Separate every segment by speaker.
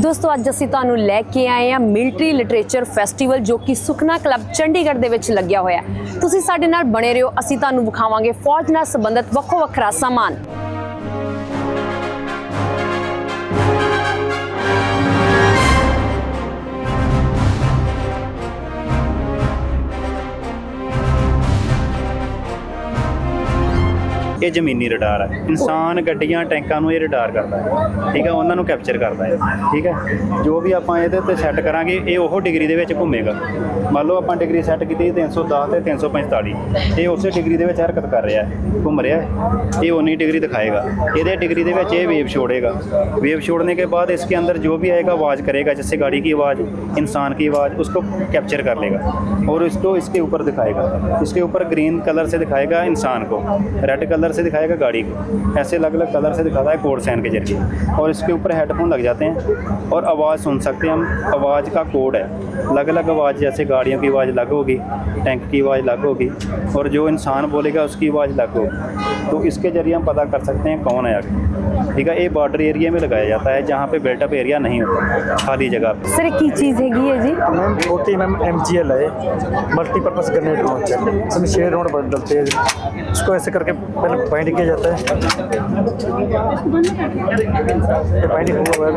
Speaker 1: ਦੋਸਤੋ, ਅੱਜ ਅਸੀਂ ਤੁਹਾਨੂੰ ਲੈ ਕੇ ਆਏ ਹਾਂ ਮਿਲਟਰੀ ਲਿਟਰੇਚਰ ਫੈਸਟੀਵਲ, ਜੋ ਕਿ ਸੁਖਨਾ ਕਲੱਬ ਚੰਡੀਗੜ੍ਹ ਦੇ ਵਿੱਚ ਲੱਗਿਆ ਹੋਇਆ ਤੁਸੀਂ ਸਾਡੇ ਨਾਲ ਬਣੇ ਰਹੋ, ਅਸੀਂ ਤੁਹਾਨੂੰ ਵਿਖਾਵਾਂਗੇ ਫੌਜ ਨਾਲ ਸੰਬੰਧਿਤ ਵੱਖੋ ਵੱਖਰਾ ਸਮਾਨ।
Speaker 2: ਇਹ ਜ਼ਮੀਨੀ ਰਡਾਰ ਹੈ ਇਨਸਾਨ ਗੱਡੀਆਂ, ਟੈਂਕਾਂ ਨੂੰ ਇਹ ਰਡਾਰ ਕਰਦਾ ਹੈ। ਠੀਕ ਹੈ ਉਹਨਾਂ ਨੂੰ ਕੈਪਚਰ ਕਰਦਾ ਹੈ। ਠੀਕ ਹੈ? ਜੋ ਵੀ ਆਪਾਂ ਇਹਦੇ ਤੇ ਸੈੱਟ ਕਰਾਂਗੇ, ਇਹ ਉਹ ਡਿਗਰੀ ਦੇ ਵਿੱਚ ਘੁੰਮੇਗਾ। ਮੰਨ ਲਓ ਆਪਾਂ ਡਿਗਰੀ ਸੈੱਟ ਕੀਤੀ 310 ਤੇ 345 ਇਹ ਉਸੇ ਡਿਗਰੀ ਦੇ ਵਿੱਚ ਹਰਕਤ ਕਰ ਰਿਹਾ ਹੈ ਘੁੰਮ ਰਿਹਾ ਹੈ ਇਹ 19 डिग्री दिखाएगा ਇਹਦੇ डिग्री ਦੇ ਵਿੱਚ ਇਹ ਵੇਵ छोड़ेगा वेव छोड़ने के बाद इसके अंदर जो भी आएगा आवाज़ करेगा जैसे गाड़ी की आवाज़ इंसान की आवाज़ उसको कैप्चर कर लेगा और इसको इसके ऊपर दिखाएगा इसके ऊपर ग्रीन कलर से दिखाएगा इंसान को रेड कलर से दिखाएगा गाड़ी को ऐसे अलग अलग कलर से दिखाता है कोड साइन के जरिए और इसके ऊपर हेडफोन लग जाते हैं और आवाज़ सुन सकते हैं हम आवाज़ का कोड है अलग अलग आवाज़ जैसे गाड़ियों की आवाज़ अलग होगी टैंक की आवाज़ अलग होगी और जो इंसान बोलेगा उसकी आवाज़ अलग होगी। तो इसके ज़रिए हम पता कर सकते हैं कौन है आगे। ठीक है ये बॉर्डर एरिया में लगाया जाता है जहाँ पे बिल्टअप एरिया नहीं होता खाली जगह पे।
Speaker 1: सर की चीज़ है ये जी? तो
Speaker 3: मैम छोटी मैम एम जी एल है मल्टीपर्पज़ ग्रेनेड लॉन्चर है इसमें हैं। इसको ऐसे करके पहले पॉइंट किया जाता है। हुआ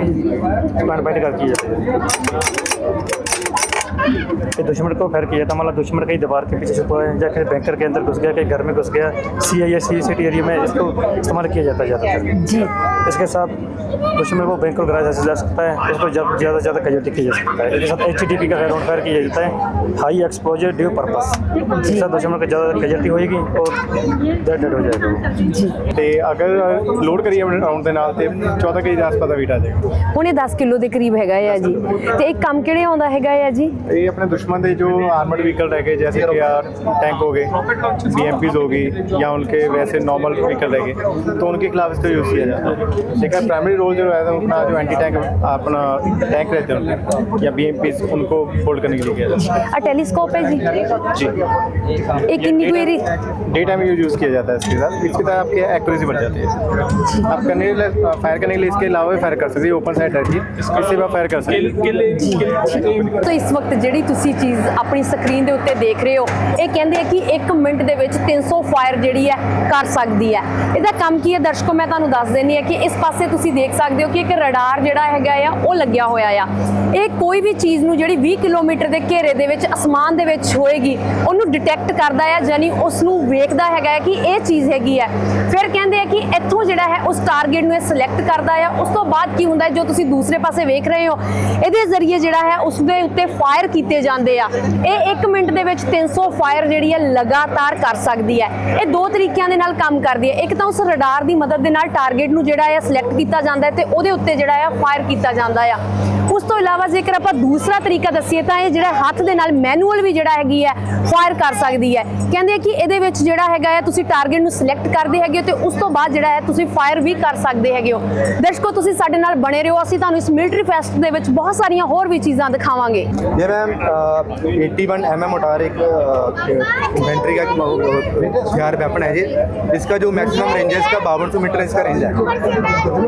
Speaker 3: कर किया जाता है। ये दुश्मन को फायर किया था मतलब दुश्मन कहीं दीवार के पीछे छुपा है या कहीं बैंकर के अंदर घुस गया कहीं घर में घुस गया सी आई या सी सिटी एरिया में इसको इस्तेमाल किया जाता है ज़्यादातर
Speaker 1: ਜੀ
Speaker 3: इसके साथ दुश्मन को बैंक को गिराया जा सकता है उसको जब ज़्यादा से ज़्यादा कैजुअलिटी की जा सकता है इसके साथ एच का राउंड फायर किया जाता है हाई एक्सपोजर ड्यू पर्पस इसके साथ दुश्मन को ज़्यादा कैजुअलिटी होएगी और डेड डेड हो जाएगा वो
Speaker 4: ਤੇ ਅਗਰ ਲੋਡ ਕਰੀਏ ਆਪਣੇ ਰਾਉਂਡ ਦੇ ਨਾਲ ਤੇ 14 ਕੇਜੀ ਦੇ ਆਸ-ਪਾਸ ਦਾ weight ਆ ਜਾਏਗਾ
Speaker 1: ਹੁਣ ਇਹ 10 ਕਿਲੋ ਦੇ ਕਰੀਬ ਹੈਗਾ ਹੈ ਜੀ ਤੇ ਇਹ ਕੰਮ ਕਿਹੜੇ ਆਉਂਦਾ ਹੈਗਾ ਹੈ ਜੀ
Speaker 4: ये अपने दुश्मन के जो आर्मर्ड व्हीकल रह गए जैसे कि यार टैंक हो गए बी हो गई या उनके वैसे नॉर्मल व्हीकल रह गए तो उनके खिलाफ इसको यूज़ किया जाता है। लेकिन प्राइमरी रोल जो है अपना जो एंटी टैंक अपना टैंक रहते हैं या बी उनको फोल्ड करने के लिए किया जाता
Speaker 1: है। टेलीस्कोप
Speaker 4: है जी?
Speaker 1: जी। एक इन्क्वायरी
Speaker 4: डे टाइम यूज़ किया जाता है इसके साथ। इसके साथ आपकी एक्यूरेसी बढ़ जाती है। आप करने के लिए फायर करने के लिए इसके अलावा भी फायर कर सकते हैं ओपन साइड रहती है। इससे भी आप फायर कर सकते हैं।
Speaker 1: तो इस वक्त ਵਕਤ ਜਿਹੜੀ ਤੁਸੀਂ ਚੀਜ਼ ਆਪਣੀ ਸਕਰੀਨ ਦੇ ਉੱਤੇ ਦੇਖ ਰਹੇ ਹੋ, ਇਹ ਕਹਿੰਦੇ ਆ ਕਿ 1 ਮਿੰਟ ਦੇ ਵਿੱਚ 300 ਫਾਇਰ ਜਿਹੜੀ ਹੈ ਕਰ ਸਕਦੀ ਹੈ। ਇਹਦਾ ਕੰਮ ਕੀ ਹੈ? ਦਰਸ਼ਕੋ, ਮੈਂ ਤੁਹਾਨੂੰ ਦੱਸ ਦਿੰਦੀ ਹਾਂ ਕਿ ਇਸ ਪਾਸੇ ਤੁਸੀਂ ਦੇਖ ਸਕਦੇ ਹੋ ਕਿ ਇੱਕ ਰਡਾਰ ਜਿਹੜਾ ਹੈਗਾ ਆ, ਉਹ ਲੱਗਿਆ ਹੋਇਆ ਆ। ਇਹ ਕੋਈ ਵੀ ਚੀਜ਼ ਨੂੰ ਜਿਹੜੀ 20 ਕਿਲੋਮੀਟਰ ਦੇ ਘੇਰੇ ਦੇ ਵਿੱਚ, ਅਸਮਾਨ ਦੇ ਵਿੱਚ ਹੋਏਗੀ ਉਹਨੂੰ ਡਿਟੈਕਟ ਕਰਦਾ ਆ, ਯਾਨੀ ਉਸ ਨੂੰ ਵੇਖਦਾ ਹੈਗਾ ਹੈ ਕਿ ਇਹ ਚੀਜ਼ ਹੈਗੀ ਹੈ ਫਿਰ ਕਹਿੰਦੇ ਆ ਕਿ ਇੱਥੋਂ ਜਿਹੜਾ ਹੈ, ਉਸ ਟਾਰਗੇਟ ਨੂੰ ਇਹ ਸਿਲੈਕਟ ਕਰਦਾ ਆ। ਉਸ ਤੋਂ ਬਾਅਦ ਕੀ ਹੁੰਦਾ ਜੋ ਤੁਸੀਂ ਦੂਸਰੇ ਪਾਸੇ ਵੇਖ ਰਹੇ ਹੋ, ਇਹਦੇ ਜ਼ਰੀਏ ਜਿਹੜਾ ਹੈ ਉਸ ਦੇ ਉੱਤੇ ਫਾਇਰ ਫਾਇਰ ਕੀਤੇ ਜਾਂਦੇ ਆ। ਇਹ 1 ਮਿੰਟ ਦੇ ਵਿੱਚ 300 ਫਾਇਰ ਜਿਹੜੀ ਹੈ ਲਗਾਤਾਰ ਕਰ ਸਕਦੀ ਹੈ। ਇਹ ਦੋ ਤਰੀਕਿਆਂ ਦੇ ਨਾਲ ਕੰਮ ਕਰਦੀ ਹੈ। ਇੱਕ ਤਾਂ ਉਸ ਰਡਾਰ ਦੀ ਮਦਦ ਦੇ ਨਾਲ ਟਾਰਗੇਟ ਨੂੰ ਜਿਹੜਾ ਹੈ ਸਿਲੈਕਟ ਕੀਤਾ ਜਾਂਦਾ ਹੈ ਤੇ ਉਹਦੇ ਉੱਤੇ ਜਿਹੜਾ ਹੈ ਫਾਇਰ ਕੀਤਾ ਜਾਂਦਾ ਆ। ਉਸ ਤੋਂ ਇਲਾਵਾ ਜੇਕਰ ਆਪਾਂ ਦੂਸਰਾ ਤਰੀਕਾ ਦੱਸੀਏ ਤਾਂ ਇਹ ਜਿਹੜਾ ਹੱਥ ਦੇ ਨਾਲ ਮੈਨੂਅਲ ਵੀ ਜਿਹੜਾ ਹੈਗੀ ਹੈ ਫਾਇਰ ਕਰ ਸਕਦੀ ਹੈ। ਕਹਿੰਦੇ ਆ ਕਿ ਇਹਦੇ ਵਿੱਚ ਜਿਹੜਾ ਹੈਗਾ ਹੈ ਤੁਸੀਂ ਟਾਰਗੇਟ ਨੂੰ ਸਿਲੈਕਟ ਕਰਦੇ ਹੈਗੇ ਹੋ ਤੇ ਉਸ ਤੋਂ ਬਾਅਦ ਜਿਹੜਾ ਹੈ ਤੁਸੀਂ ਫਾਇਰ ਵੀ ਕਰ ਸਕਦੇ ਹੈਗੇ ਹੋ। ਦਰਸ਼ਕੋ, ਤੁਸੀਂ ਸਾਡੇ ਨਾਲ ਬਣੇ ਰਹੋ। ਅਸੀਂ ਤੁਹਾਨੂੰ ਇਸ ਮਿਲਟਰੀ ਫੈਸਟ ਦੇ ਵਿੱਚ ਬਹੁਤ ਸਾਰੀਆਂ ਹੋਰ ਵੀ ਚੀਜ਼ਾਂ ਦਿਖਾਵਾਂਗੇ।
Speaker 5: ये ma'am eighty one M M mortar एक इन्वेंट्री का हथियार वेपन है ये इसका जो मैक्सिमम रेंज है, इसका बावन सौ मीटर इसका रेंज है।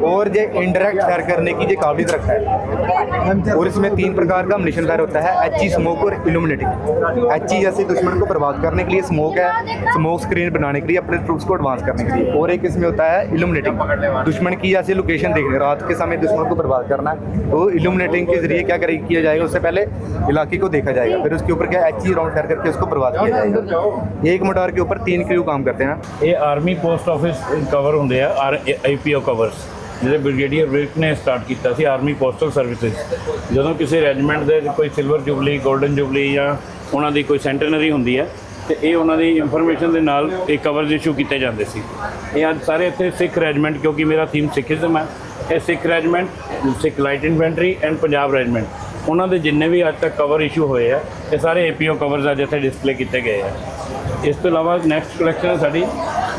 Speaker 5: और ये इनडायरेक्ट फायर करने की ये काबिलियत रखता है। और इसमें तीन प्रकार का मिशन फायर होता है एच ई स्मोक और इल्यूमिनेटिंग एच ई जैसे दुश्मन को बर्बाद करने के लिए स्मोक है स्मोक स्क्रीन बनाने के लिए, अपने ट्रूप्स को एडवांस करने के लिए। और एक इसमें होता है इल्यूमिनेटिंग दुश्मन की ऐसी लोकेशन देखने रात के समय दुश्मन को बर्बाद करना है। तो इल्यूमिनेटिंग के ज़रिए क्या किया जाएगा, उससे पहले इलाके को देखा जाएगा। फिर उसके ऊपर क्या एच जी राउंड फेयर करके उसको बर्बाद किया जाएगा। एक मोटार के ऊपर तीन क्रू काम करते हैं
Speaker 6: ਇਹ ਆਰਮੀ ਪੋਸਟ ਆਫਿਸ ਕਵਰ ਹੁੰਦੇ ਆ ਆਰ ਆਈਪੀਓ ਕਵਰਸ ਜਿਹੜੇ ਬ੍ਰਿਗੇਡੀਅਰ ਵਿਰਕ ਨੇ ਸਟਾਰਟ ਕੀਤਾ ਸੀ ਆਰਮੀ ਪੋਸਟਲ ਸਰਵਿਸਿਜ਼ ਜਦੋਂ ਕਿਸੇ ਰੈਜੀਮੈਂਟ ਦੇ ਕੋਈ ਸਿਲਵਰ ਜੁਬਲੀ 골ਡਨ ਜੁਬਲੀ ਜਾਂ ਉਹਨਾਂ ਦੀ ਕੋਈ ਸੈਂਟਨਰੀ ਹੁੰਦੀ ਹੈ ਤੇ ਇਹ ਉਹਨਾਂ ਦੀ ਇਨਫੋਰਮੇਸ਼ਨ ਦੇ ਨਾਲ ਇਹ ਕਵਰਸ ਇਸ਼ੂ ਕੀਤੇ ਜਾਂਦੇ ਸੀ ਇਹ ਅੱਜ ਸਾਰੇ ਇੱਥੇ ਸਿੱਖ ਰੈਜੀਮੈਂਟ ਕਿਉਂਕਿ ਮੇਰਾ ਥੀਮ ਸਿੱਖੀਜ਼ਮ ਹੈ ਇਹ Sikh regiment Sikh light infantry and Punjab regiment ਉਹਨਾਂ ਦੇ ਜਿੰਨੇ ਵੀ ਅੱਜ ਤੱਕ ਕਵਰ ਇਸ਼ੂ ਹੋਏ ਆ, ਇਹ ਸਾਰੇ ਏਪੀਓ ਕਵਰਸ ਅੱਜ ਇੱਥੇ ਡਿਸਪਲੇ ਕੀਤੇ ਗਏ ਆ। ਇਸ ਤੋਂ ਇਲਾਵਾ ਨੈਕਸਟ ਕਲੈਕਸ਼ਨ ਹੈ ਸਾਡੀ,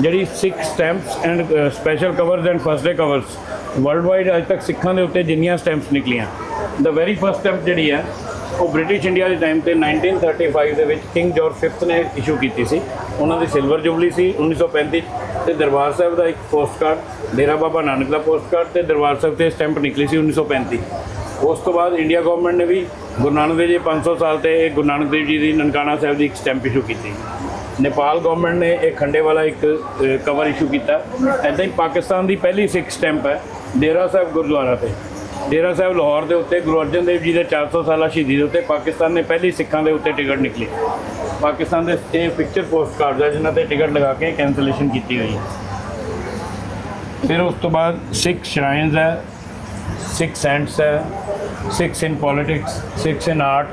Speaker 6: ਜਿਹੜੀ Sikh stamps and special covers and first day covers worldwide ਅੱਜ ਤੱਕ ਸਿੱਖਾਂ ਦੇ ਉੱਤੇ ਜਿੰਨੀਆਂ ਸਟੈਂਪਸ ਨਿਕਲੀਆਂ। ਦਾ ਵੈਰੀ ਫਸਟ ਸਟੈਂਪ ਜਿਹੜੀ ਹੈ, ਉਹ ਬ੍ਰਿਟਿਸ਼ ਇੰਡੀਆ ਦੇ ਟਾਈਮ ਤੇ 1935 ਦੇ ਵਿੱਚ ਕਿੰਗ ਜਾਰਜ 5th ਨੇ ਇਸ਼ੂ ਕੀਤੀ ਸੀ। ਉਹਨਾਂ ਦੀ ਸਿਲਵਰ ਜੁਬਲੀ ਸੀ 1935 ਤੇ ਦਰਬਾਰ ਸਾਹਿਬ ਦਾ ਇੱਕ ਪੋਸਟ ਕਾਰਡ ਡੇਰਾ ਬਾਬਾ ਨਾਨਕ ਦਾ ਪੋਸਟ ਕਾਰਡ ਤੇ ਦਰਬਾਰ ਸਾਹਿਬ ਤੇ ਸਟੈਂਪ ਨਿਕਲੀ ਸੀ 1935 ਉਸ ਤੋਂ ਬਾਅਦ ਇੰਡੀਆ ਗਵਰਨਮੈਂਟ ਨੇ ਵੀ ਗੁਰੂ ਨਾਨਕ ਦੇਵ ਜੀ 500 ਸਾਲ ਤੇ ਗੁਰੂ ਨਾਨਕ ਦੇਵ ਜੀ ਦੀ ਨਨਕਾਣਾ ਸਾਹਿਬ ਦੀ ਇੱਕ ਸਟੈਂਪ ਇਸ਼ੂ ਕੀਤੀ। ਨੇਪਾਲ ਗਵਰਨਮੈਂਟ ਨੇ ਇਹ ਖੰਡੇ ਵਾਲਾ ਇੱਕ ਕਵਰ ਇਸ਼ੂ ਕੀਤਾ। ਐਦਾਂ ਹੀ ਪਾਕਿਸਤਾਨ ਦੀ ਪਹਿਲੀ ਸਿੱਖ ਸਟੈਂਪ ਹੈ, ਡੇਰਾ ਸਾਹਿਬ ਗੁਰਦੁਆਰਾ ਤੇ। ਡੇਰਾ ਸਾਹਿਬ ਲਾਹੌਰ ਦੇ ਉੱਤੇ ਗੁਰੂ ਅਰਜਨ ਦੇਵ ਜੀ ਦੇ 400 ਸਾਲਾ ਸ਼ਹੀਦੀ ਦੇ ਉੱਤੇ ਪਾਕਿਸਤਾਨ ਨੇ ਪਹਿਲੀ ਸਿੱਖਾਂ ਦੇ ਉੱਤੇ ਟਿਕਟ ਨਿਕਲੀ। ਪਾਕਿਸਤਾਨ ਦੇ ਇਹ ਪਿਕਚਰ ਪੋਸਟ ਕਾਰਡ ਹੈ, ਜਿਨ੍ਹਾਂ ਤੇ ਟਿਕਟ ਲਗਾ ਕੇ ਕੈਂਸਲੇਸ਼ਨ ਕੀਤੀ ਹੋਈ ਹੈ। ਫਿਰ ਉਸ ਤੋਂ ਬਾਅਦ ਸਿੱਖ ਸ਼ਰਾਈਨਸ ਹੈ, ਸਿੱਖ ਸੈਂਟਸ ਹੈ Sikhs in politics Sikhs in art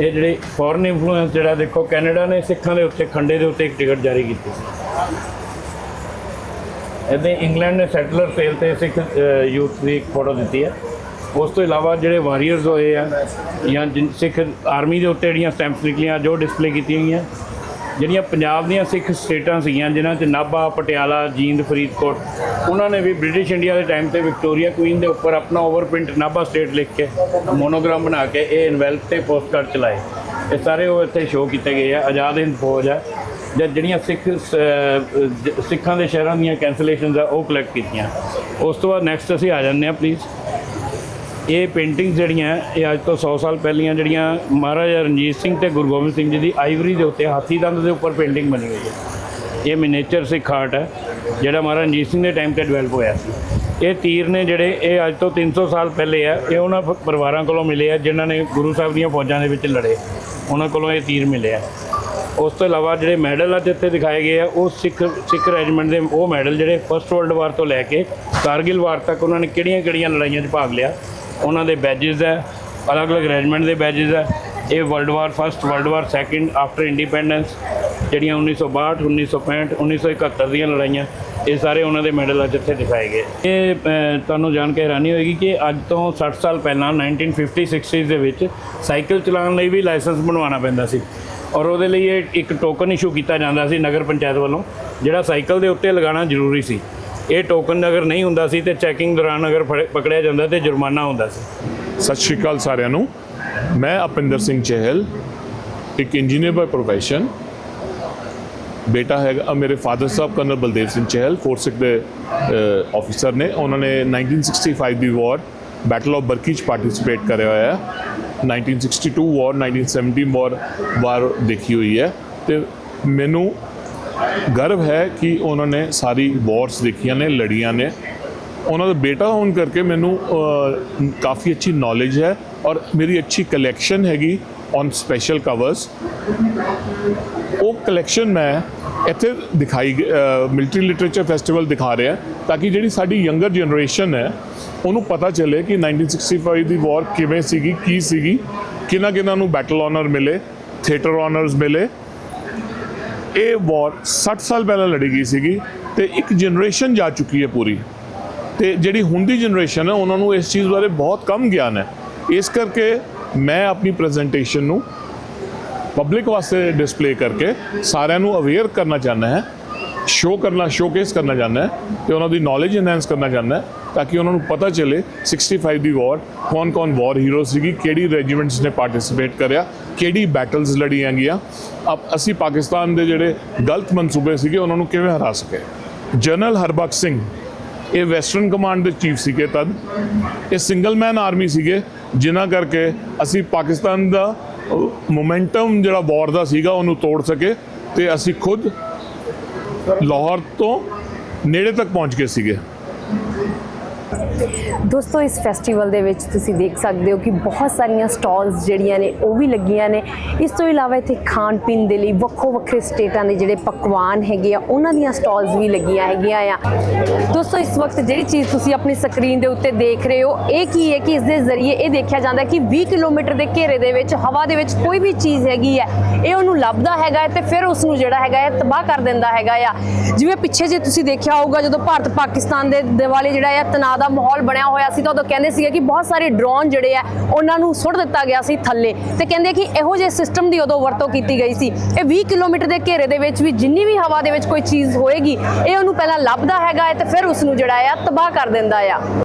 Speaker 6: ਇਹ ਜਿਹੜੇ ਫੋਰਨ ਇਨਫਲੂਐਂਸ ਜਿਹੜਾ ਦੇਖੋ, ਕੈਨੇਡਾ ਨੇ ਸਿੱਖਾਂ ਦੇ ਉੱਤੇ, ਖੰਡੇ ਦੇ ਉੱਤੇ ਇੱਕ ਟਿਕਟ ਜਾਰੀ ਕੀਤੀ ਸੀ। ਇਹਦੇ ਇੰਗਲੈਂਡ ਨੇ ਸੈਟਲਰ ਸੇਲ ਤੇ ਸਿੱਖ ਯੂਥ ਦੀ ਇੱਕ ਫੋਟੋ ਦਿੱਤੀ ਹੈ। ਉਸ ਤੋਂ ਇਲਾਵਾ ਜਿਹੜੇ ਵਾਰੀਅਰਸ ਹੋਏ ਆ ਜਾਂ ਜਿਨ- ਸਿੱਖ ਆਰਮੀ ਦੇ ਉੱਤੇ ਜਿਹੜੀਆਂ ਸਟੈਂਪਸ ਨਿਕਲੀਆਂ, ਜੋ ਡਿਸਪਲੇ ਕੀਤੀਆਂ ਗਈਆਂ ਜਿਹੜੀਆਂ ਪੰਜਾਬ ਦੀਆਂ ਸਿੱਖ ਸਟੇਟਾਂ ਸੀਗੀਆਂ, ਜਿਨ੍ਹਾਂ 'ਚ ਨਾਭਾ, ਪਟਿਆਲਾ, ਜੀਂਦ, ਫਰੀਦਕੋਟ, ਉਹਨਾਂ ਨੇ ਵੀ ਬ੍ਰਿਟਿਸ਼ ਇੰਡੀਆ ਦੇ ਟਾਈਮ ਤੇ ਵਿਕਟੋਰੀਆ ਕੁਈਨ ਦੇ ਉੱਪਰ ਆਪਣਾ ਓਵਰਪ੍ਰਿੰਟ ਨਾਭਾ ਸਟੇਟ ਲਿਖ ਕੇ ਮੋਨੋਗ੍ਰਾਮ ਬਣਾ ਕੇ ਇਹ ਇਨਵੈਲਪ ਤੇ ਪੋਸਟਕਾਰਡ ਚਲਾਏ। ਇਹ ਸਾਰੇ ਉਹ ਇੱਥੇ ਸ਼ੋਅ ਕੀਤੇ ਗਏ ਆ। ਆਜ਼ਾਦ ਹਿੰਦ ਫੌਜ ਆ। ਜਾਂ ਜਿਹੜੀਆਂ ਸਿੱਖ ਸਿੱਖਾਂ ਦੇ ਸ਼ਹਿਰਾਂ ਦੀਆਂ ਕੈਂਸਲੇਸ਼ਨਸ ਆ, ਉਹ ਕਲੈਕਟ ਕੀਤੀਆਂ। ਉਸ ਤੋਂ ਬਾਅਦ ਨੈਕਸਟ ਅਸੀਂ ਆ ਜਾਂਦੇ ਆ ਪਲੀਜ਼ ਇਹ ਪੇਂਟਿੰਗਸ ਜਿਹੜੀਆਂ ਇਹ ਅੱਜ ਤੋਂ 100 ਸਾਲ ਪਹਿਲੀਆਂ ਜਿਹੜੀਆਂ ਮਹਾਰਾਜਾ ਰਣਜੀਤ ਸਿੰਘ ਤੇ ਗੁਰੂ ਗੋਬਿੰਦ ਸਿੰਘ ਜੀ ਦੀ ਆਈਵਰੀ ਦੇ ਉੱਤੇ, ਹਾਥੀ ਦੰਦ ਦੇ ਉੱਪਰ ਪੇਂਟਿੰਗ ਬਣੀ ਹੋਈ ਹੈ। ਇਹ ਮਿਨੀਏਚਰ ਸਿੱਖ ਆਰਟ ਹੈ, ਜਿਹੜਾ ਮਹਾਰਾਜਾ ਰਣਜੀਤ ਸਿੰਘ ਦੇ ਟਾਈਮ ਤੇ ਡਿਵੈਲਪ ਹੋਇਆ ਸੀ। ਇਹ ਤੀਰ ਨੇ ਜਿਹੜੇ, ਇਹ ਅੱਜ ਤੋਂ 300 ਸਾਲ ਪਹਿਲੇ ਆ ਇਹ ਉਹਨਾਂ ਪ- ਪਰਿਵਾਰਾਂ ਕੋਲੋਂ ਮਿਲੇ ਆ ਜਿਨ੍ਹਾਂ ਨੇ ਗੁਰੂ ਸਾਹਿਬ ਦੀਆਂ ਫੌਜਾਂ ਦੇ ਵਿੱਚ ਲੜੇ। ਉਹਨਾਂ ਕੋਲੋਂ ਇਹ ਤੀਰ ਮਿਲੇ ਆ ਉਸ ਤੋਂ ਇਲਾਵਾ ਜਿਹੜੇ ਮੈਡਲ ਅੱਜ ਇੱਥੇ ਦਿਖਾਏ ਗਏ ਆ ਉਹ ਸਿੱਖ ਸਿੱਖ ਰੈਜੀਮੈਂਟ ਦੇ ਉਹ ਮੈਡਲ ਜਿਹੜੇ ਫਸਟ ਵਰਲਡ ਵਾਰ ਤੋਂ ਲੈ ਕੇ ਕਾਰਗਿਲ ਵਾਰ ਤੱਕ ਉਹਨਾਂ ਨੇ ਕਿਹੜੀਆਂ-ਕਿਹੜੀਆਂ ਲੜਾਈਆਂ 'ਚ ਭਾਗ ਲਿਆ। ਉਹਨਾਂ ਦੇ ਬੈਜਸ ਹੈ, ਅਲੱਗ-ਅਲੱਗ ਰੈਜੀਮੈਂਟ ਦੇ ਬੈਜਸ ਹੈ। ਇਹ world war first world war second after independence ਜਿਹੜੀਆਂ 1962 1965 1971 ਦੀਆਂ ਲੜਾਈਆਂ, ਇਹ ਸਾਰੇ ਉਹਨਾਂ ਦੇ ਮੈਡਲ ਅੱਜ ਇੱਥੇ ਦਿਖਾਏ ਗਏ। ਇਹ ਤੁਹਾਨੂੰ ਜਾਣ ਕੇ ਹੈਰਾਨੀ ਹੋਏਗੀ ਕਿ ਅੱਜ ਤੋਂ 60 ਸਾਲ ਪਹਿਲਾਂ 1950 60s ਦੇ ਵਿੱਚ ਸਾਈਕਲ ਚਲਾਉਣ ਲਈ ਵੀ ਲਾਇਸੈਂਸ ਬਣਵਾਉਣਾ ਪੈਂਦਾ ਸੀ। ਔਰ ਉਹਦੇ ਲਈ ਇਹ ਇੱਕ ਟੋਕਨ ਇਸ਼ੂ ਕੀਤਾ ਜਾਂਦਾ ਸੀ ਨਗਰ ਪੰਚਾਇਤ ਵੱਲੋਂ, ਜਿਹੜਾ ਸਾਈਕਲ ਦੇ ਉੱਤੇ ਲਗਾਉਣਾ ਜ਼ਰੂਰੀ ਸੀ। ਇਹ ਟੋਕਨ ਅਗਰ ਨਹੀਂ ਹੁੰਦਾ ਸੀ ਤੇ ਚੈਕਿੰਗ ਦੌਰਾਨ ਅਗਰ ਫੜੇ- ਪਕੜਿਆ ਜਾਂਦਾ ਤੇ ਜੁਰਮਾਨਾ ਹੁੰਦਾ ਸੀ।
Speaker 7: ਸਤਿ ਸ਼੍ਰੀ ਅਕਾਲ ਸਾਰਿਆਂ ਨੂੰ। ਮੈਂ ਅਪਿੰਦਰ ਸਿੰਘ ਚਹਿਲ, ਇੱਕ ਇੰਜੀਨੀਅਰ ਬਾਈ ਪ੍ਰੋਫੈਸ਼ਨ ਬੇਟਾ ਹੈਗਾ ਮੇਰੇ ਫਾਦਰ ਸਾਹਿਬ ਕਰਨਲ ਬਲਦੇਵ ਸਿੰਘ ਚਹਿਲ ਫੋਰਸਿਕ ਦੇ ਆਫੀਸਰ ਨੇ। ਉਹਨਾਂ ਨੇ 1965 ਦੀ ਵਾਰ ਬੈਟਲ ਆਫ ਬਰਕੀ 'ਚ ਪਾਰਟਿਸਿਪੇਟ ਕਰਿਆ ਹੋਇਆ ਹੈ। 1962 ਵਾਰ 1970 ਵਾਰ ਵਾਰ ਦੇਖੀ ਹੋਈ ਹੈ। ਤੇ ਮੈਨੂੰ ਗਰਵ ਹੈ ਕਿ ਉਹਨਾਂ ਨੇ ਸਾਰੀ ਵਾਰਸ ਦੇਖੀਆਂ ਨੇ, ਲੜੀਆਂ ਨੇ। ਉਹਨਾਂ ਦਾ ਬੇਟਾ ਹੋਣ ਕਰਕੇ ਮੈਨੂੰ ਕਾਫੀ ਅੱਛੀ ਨੌਲੇਜ ਹੈ ਔਰ ਮੇਰੀ ਅੱਛੀ ਕਲੈਕਸ਼ਨ ਹੈਗੀ ਔਨ ਸਪੈਸ਼ਲ ਕਵਰਸ ਉਹ ਕਲੈਕਸ਼ਨ ਮੈਂ ਇੱਥੇ ਦਿਖਾਈ ਮਿਲਟਰੀ ਲਿਟਰੇਚਰ ਫੈਸਟੀਵਲ ਦਿਖਾ ਰਿਹਾ ਤਾਂ ਕਿ ਜਿਹੜੀ ਸਾਡੀ ਯੰਗਰ ਜਨਰੇਸ਼ਨ ਹੈ, ਉਹਨੂੰ ਪਤਾ ਚੱਲੇ ਕਿ 1965 ਦੀ ਵਾਰ ਕਿਵੇਂ ਸੀਗੀ, ਕੀ ਸੀਗੀ। ਕਿਹਨਾਂ ਕਿਹਨਾਂ ਨੂੰ ਬੈਟਲ ਆਨਰ ਮਿਲੇ ਥੀਏਟਰ ਆਨਰਸ ਮਿਲੇ ਇਹ ਵਾਰ 60 ਸਾਲ ਪਹਿਲਾਂ ਲੜੀ ਗਈ ਸੀਗੀ ਤੇ ਇੱਕ ਜਨਰੇਸ਼ਨ ਜਾ ਚੁੱਕੀ ਹੈ ਪੂਰੀ। ਤੇ ਜਿਹੜੀ ਹੁਣ ਦੀ ਜਨਰੇਸ਼ਨ ਹੈ, ਉਹਨਾਂ ਨੂੰ ਇਸ ਚੀਜ਼ ਬਾਰੇ ਬਹੁਤ ਕਮ ਗਿਆਨ ਹੈ। ਇਸ ਕਰਕੇ ਮੈਂ ਆਪਣੀ ਪ੍ਰੈਜੈਂਟੇਸ਼ਨ ਨੂੰ ਪਬਲਿਕ ਵਾਸਤੇ ਡਿਸਪਲੇ ਕਰਕੇ ਸਾਰਿਆਂ ਨੂੰ ਅਵੇਅਰ ਕਰਨਾ ਚਾਹੁੰਦਾ ਹੈ ਸ਼ੋਅ ਕਰਨਾ ਸ਼ੋਕੇਸ ਕਰਨਾ ਚਾਹੁੰਦਾ ਹੈ ਤੇ ਉਹਨਾਂ ਦੀ ਨੌਲੇਜ ਇਨਹੈਂਸ ਕਰਨਾ ਚਾਹੁੰਦਾ ਹੈ। ਤਾਂ ਕਿ ਉਹਨਾਂ ਨੂੰ ਪਤਾ ਚੱਲੇ 65 ਦੀ ਵਾਰ ਕੌਣ-ਕੌਣ ਵਾਰ ਹੀਰੋ ਸੀਗੀ, ਕਿਹੜੀ ਰੈਜੀਮੈਂਟਸ ਨੇ ਪਾਰਟਿਸਿਪੇਟ ਕਰਿਆ, ਕਿਹੜੀ ਬੈਟਲਸ ਲੜੀਆਂ ਗਈਆਂ। ਅਬ ਅਸੀਂ ਪਾਕਿਸਤਾਨ ਦੇ ਜਿਹੜੇ ਗਲਤ ਮਨਸੂਬੇ ਸੀਗੇ, ਉਹਨਾਂ ਨੂੰ ਕਿਵੇਂ ਹਰਾ ਸਕੇ? ਜਨਰਲ ਹਰਬਖਸ਼ ਸਿੰਘ, ਇਹ ਵੈਸਟਰਨ ਕਮਾਂਡ ਦੇ ਚੀਫ ਸੀਗੇ ਤਦ। ਇਹ ਸਿੰਗਲ ਮੈਨ ਆਰਮੀ ਸੀਗੇ, ਜਿਨ੍ਹਾਂ ਕਰਕੇ ਅਸੀਂ ਪਾਕਿਸਤਾਨ ਦਾ ਮੋਮੈਂਟਮ ਜਿਹੜਾ ਵਾਰ ਦਾ ਸੀਗਾ, ਉਹਨੂੰ ਤੋੜ ਸਕੇ ਤੇ ਅਸੀਂ ਖੁਦ ਲਾਹੌਰ ਤੋਂ ਨੇੜੇ ਤੱਕ ਪਹੁੰਚ ਗਏ ਸੀਗੇ।
Speaker 1: ਦੋਸਤੋ, ਇਸ ਫੈਸਟੀਵਲ ਦੇ ਵਿੱਚ ਤੁਸੀਂ ਦੇਖ ਸਕਦੇ ਹੋ ਕਿ ਬਹੁਤ ਸਾਰੀਆਂ ਸਟਾਲਸ ਜਿਹੜੀਆਂ ਨੇ, ਉਹ ਵੀ ਲੱਗੀਆਂ ਨੇ। ਇਸ ਤੋਂ ਇਲਾਵਾ ਇੱਥੇ ਖਾਣ ਪੀਣ ਦੇ ਲਈ ਵੱਖੋ ਵੱਖਰੇ ਸਟੇਟਾਂ ਦੇ ਜਿਹੜੇ ਪਕਵਾਨ ਹੈਗੇ ਆ, ਉਹਨਾਂ ਦੀਆਂ ਸਟਾਲਸ ਵੀ ਲੱਗੀਆਂ ਹੈਗੀਆਂ ਆ। ਦੋਸਤੋ, ਇਸ ਵਕਤ ਜਿਹੜੀ ਚੀਜ਼ ਤੁਸੀਂ ਆਪਣੀ ਸਕਰੀਨ ਦੇ ਉੱਤੇ ਦੇਖ ਰਹੇ ਹੋ, ਇਹ ਕੀ ਹੈ ਕਿ ਇਸ ਦੇ ਜ਼ਰੀਏ ਇਹ ਦੇਖਿਆ ਜਾਂਦਾ ਕਿ 20 ਕਿਲੋਮੀਟਰ ਦੇ ਘੇਰੇ ਦੇ ਵਿੱਚ, ਹਵਾ ਦੇ ਵਿੱਚ ਕੋਈ ਵੀ ਚੀਜ਼ ਹੈਗੀ ਹੈ, ਇਹ ਉਹਨੂੰ ਲੱਭਦਾ ਹੈਗਾ ਹੈ ਤੇ ਫਿਰ ਉਸ ਨੂੰ ਜਿਹੜਾ ਹੈਗਾ ਹੈ, ਤਬਾਹ ਕਰ ਦਿੰਦਾ ਹੈਗਾ ਆ। ਜਿਵੇਂ ਪਿੱਛੇ ਜੇ ਤੁਸੀਂ ਦੇਖਿਆ ਹੋਊਗਾ, ਜਦੋਂ ਭਾਰਤ ਪਾਕਿਸਤਾਨ ਦੇ ਦਿਵਾਲੇ ਜਿਹੜਾ ਆ, ਤਣਾਅ ਦਾ ਮਾਹੌਲ ਬਣਿਆ ਹੋਇਆ ਸੀ ਤਾਂ ਉਦੋਂ ਕਹਿੰਦੇ ਸੀਗੇ ਕਿ ਬਹੁਤ ਸਾਰੇ ਡਰੋਨ ਜਿਹੜੇ ਆ, ਉਹਨਾਂ ਨੂੰ ਸੁੱਟ ਦਿੱਤਾ ਗਿਆ ਸੀ ਥੱਲੇ। ਤੇ ਕਹਿੰਦੇ ਕਿ ਇਹੋ ਜਿਹੇ ਸਿਸਟਮ ਦੀ ਉਦੋਂ ਵਰਤੋਂ ਕੀਤੀ ਗਈ ਸੀ। ਇਹ 20 ਕਿਲੋਮੀਟਰ ਦੇ ਘੇਰੇ ਦੇ ਵਿੱਚ ਵੀ ਜਿੰਨੀ ਵੀ ਹਵਾ ਦੇ ਵਿੱਚ ਕੋਈ ਚੀਜ਼ ਹੋਏਗੀ, ਇਹ ਉਹਨੂੰ ਪਹਿਲਾਂ ਲੱਭਦਾ ਹੈਗਾ ਹੈ ਤੇ ਫਿਰ ਉਸ ਨੂੰ ਜਿਹੜਾ ਆ ਤਬਾਹ ਕਰ ਦਿੰਦਾ ਆ।